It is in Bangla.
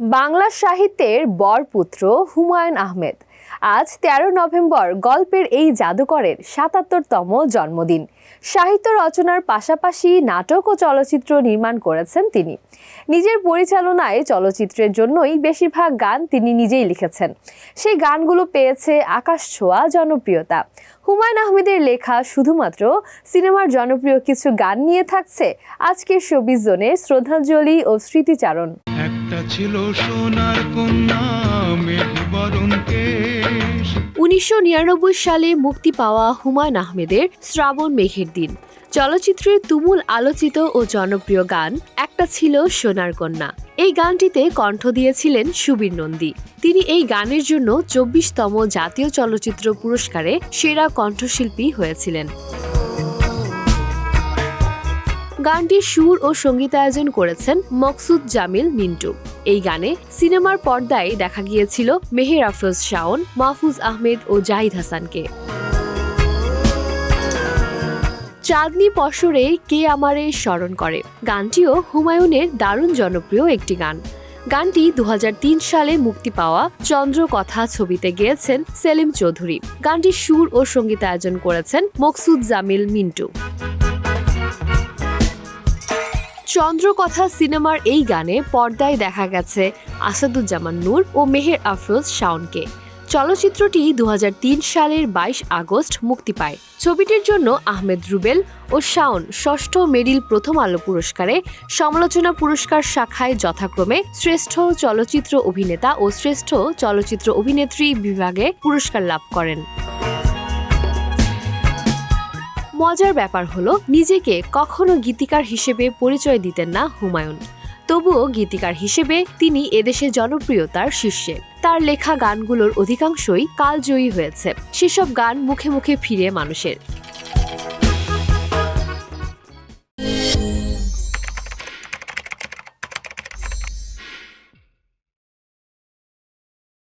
বাংলা সাহিত্যের বরপুত্র হুমায়ুন আহমেদ। আজ তেরো নভেম্বর গল্পের এই জাদুকরের সাতাত্তরতম জন্মদিন। সাহিত্য রচনার পাশাপাশি নাটক ও চলচ্চিত্র নির্মাণ করেছেন তিনি। নিজের পরিচালনায় চলচ্চিত্রের জন্যই বেশিরভাগ গান তিনি নিজেই লিখেছেন। সেই গানগুলো পেয়েছে আকাশ ছোঁয়া জনপ্রিয়তা। হুমায়ুন আহমেদের লেখা শুধুমাত্র সিনেমার জনপ্রিয় কিছু গান নিয়ে থাকছে আজকের শোবিজ জোনের শ্রদ্ধাঞ্জলি ও স্মৃতিচারণ। একটা ছিল সোনার কন্যা উনিশশো সালে মুক্তি পাওয়া হুমায়ুন আহমেদের শ্রাবণ মেঘের দিন। চলচ্চিত্রের তুমুল আলোচিত ও জনপ্রিয় গান, একটা ছিল সোনার কন্যা। এই গানটিতে কণ্ঠ দিয়েছিলেন সুবীর নন্দী। তিনি এই গানের জন্য চব্বিশতম জাতীয় চলচ্চিত্র পুরস্কারে সেরা কণ্ঠশিল্পী হয়েছিলেন। গানটির সুর ও সঙ্গীতায়োজন করেছেন মকসুদ জামিল মিন্টু। এই গানে সিনেমার পর্দায় দেখা গিয়েছিল মেহের আফরোজ শাওন, মাহফুজ আহমেদ ও জাহিদ হাসানকে। চাঁদনি পশরে কে আমারে স্মরণ করে? গানটিও হুমায়ুনের দারুণ জনপ্রিয় একটি গান। গানটি দু হাজার তিন সালে মুক্তি পাওয়া চন্দ্র কথা ছবিতে গেয়েছেন সেলিম চৌধুরী। গানটির সুর ও সঙ্গীতায়োজন করেছেন মকসুদ জামিল মিন্টু। চন্দ্রকথা সিনেমার এই গানে পর্দায় দেখা গেছে আসাদুজ্জামান নূর ও মেহের আফরোজ শাওনকে। চলচ্চিত্রটি দু হাজার তিন সালের বাইশ আগস্ট মুক্তি পায়। ছবিটির জন্য আহমেদ রুবেল ও শাওন ষষ্ঠ মেরিল প্রথম আলো পুরস্কারে সমালোচনা পুরস্কার শাখায় যথাক্রমে শ্রেষ্ঠ চলচ্চিত্র অভিনেতা ও শ্রেষ্ঠ চলচ্চিত্র অভিনেত্রী বিভাগে পুরস্কার লাভ করেন। মজার ব্যাপার হলো, নিজেকে কখনো গীতিকার হিসেবে পরিচয় দিতেন না হুমায়ুন। তবুও গীতিকার হিসেবে তিনি এদেশে জনপ্রিয়তার শীর্ষে। তার লেখা গানগুলোর অধিকাংশই কালজয়ী হয়েছে। সেসব গান মুখে মুখে ফিরে মানুষের।